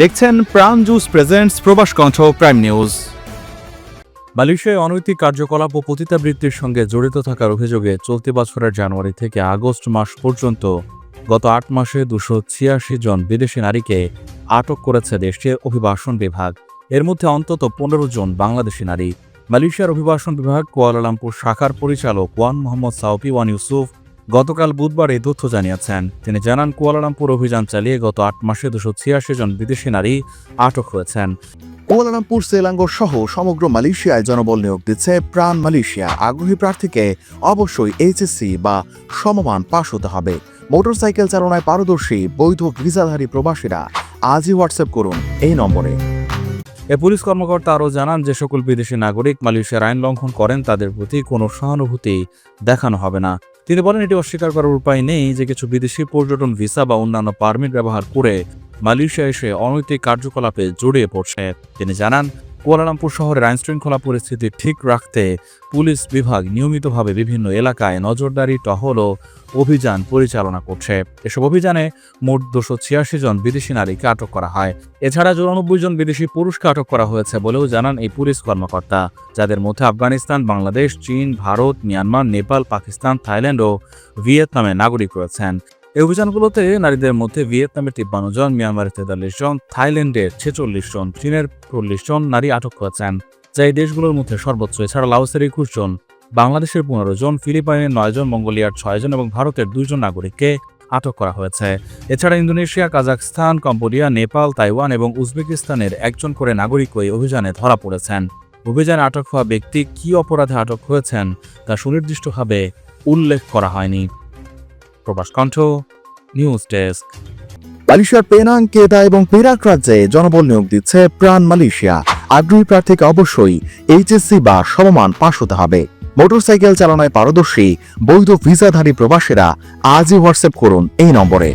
দেখছেন প্রাণ juice presents প্রবাস কণ্ঠ প্রাইম নিউজ মালয়েশিয়ায় অনৈতিক কার্যকলাপ ও পতিতাবৃত্তির সঙ্গে জড়িত থাকার অভিযোগে চলতি বছরের জানুয়ারি থেকে আগস্ট মাস পর্যন্ত গত আট মাসে দুশো ছিয়াশি জন বিদেশি নারীকে আটক করেছে দেশটির অভিবাসন বিভাগ। এর মধ্যে অন্তত পনেরো জন বাংলাদেশি নারী। মালয়েশিয়ার অভিবাসন বিভাগ কুয়ালালামপুর শাখার পরিচালক Wan Mohammad Saufi Wan Yusuf গতকাল বুধবার এই তথ্য জানিয়েছেন। তিনি জানান কুয়ালালামপুর অভিযান চালিয়ে গত আট মাসে দুশো ছিয়াশি জন বিদেশি নারী আটক হয়েছেন। কুয়ালালামপুর সেলাঙ্গোর সহ সমগ্র মালয়েশিয়ায় জনবল নিয়োগ দিচ্ছে প্রাণ মালয়েশিয়া। আগ্রহী প্রার্থীকে অবশ্যই এইচএসসি বা সমমান পাশ হতে হবে। মোটরসাইকেল চালনায় পারদর্শী বৈধ ভিসাধারী প্রবাসীরা আজই হোয়াটসঅ্যাপ করুন এই নম্বরে। এ পুলিশ কর্মকর্তা আরও জানান যে সকল বিদেশি নাগরিক মালয়েশিয়ার আইন লঙ্ঘন করেন তাদের প্রতি কোনো সহানুভূতি দেখানো হবে না। তিনি বলেন, এটি অস্বীকার করার উপায় নেই যে কিছু বিদেশি পর্যটন ভিসা বা অন্যান্য পারমিট ব্যবহার করে মালয়েশিয়া এসে অনৈতিক কার্যকলাপে জড়িয়ে পড়ছে। তিনি জানান কুয়ালালামপুর শহরের আইনশৃঙ্খলা পরিস্থিতি ঠিক রাখতে পুলিশ বিভাগ নিয়মিতভাবে বিভিন্ন এলাকায় নজরদারি, টহল ও অভিযান পরিচালনা করছে। এসব অভিযানে মোট দুশো ছিয়াশি জন বিদেশি নারীকে আটক করা হয়। এছাড়া চুরানব্বই জন বিদেশি পুরুষকে আটক করা হয়েছে বলেও জানান এই পুলিশ কর্মকর্তা। যাদের মধ্যে আফগানিস্তান, বাংলাদেশ, চীন, ভারত, মিয়ানমার, নেপাল, পাকিস্তান, থাইল্যান্ড ও ভিয়েতনামের নাগরিক রয়েছেন। এই অভিযানগুলোতে নারীদের মধ্যে ভিয়েতনামের তিপ্পান্ন জন মিয়ানমারের তেতাল্লিশ জন, থাইল্যান্ডের ছেচল্লিশ জন, চীনের চল্লিশ জন নারী আটক হয়েছেন যা এই দেশগুলোর মধ্যে সর্বোচ্চ, এছাড়া লাওসের একুশ জন, বাংলাদেশের পনেরো জন, ফিলিপাইনের নয় জন, মঙ্গোলিয়ার ছয় জন এবং ভারতের দুইজন নাগরিককে আটক করা হয়েছে। এছাড়া Indonesia Kazakhstan Cambodia, Nepal, Taiwan এবং উজবেকিস্তানের একজন করে নাগরিকও এই অভিযানে ধরা পড়েছেন। অভিযানে আটক হওয়া ব্যক্তি কী অপরাধে আটক হয়েছেন তা সুনির্দিষ্টভাবে উল্লেখ করা হয়নি। Probash Kantha, news desk. মালয়েশিয়ার পেনাং, কেদা এবং পেরাক রাজ্যে জনবল নিয়োগ দিচ্ছে প্রাণ মালয়েশিয়া। আগ্রহী প্রার্থীকে অবশ্যই এইচএসসি বা সমমান পাশ হতে হবে। মোটরসাইকেল চালনায় পারদর্শী, বৈধ ভিসাধারী প্রবাসীরা আজই হোয়াটসঅ্যাপ করুন এই নম্বরে।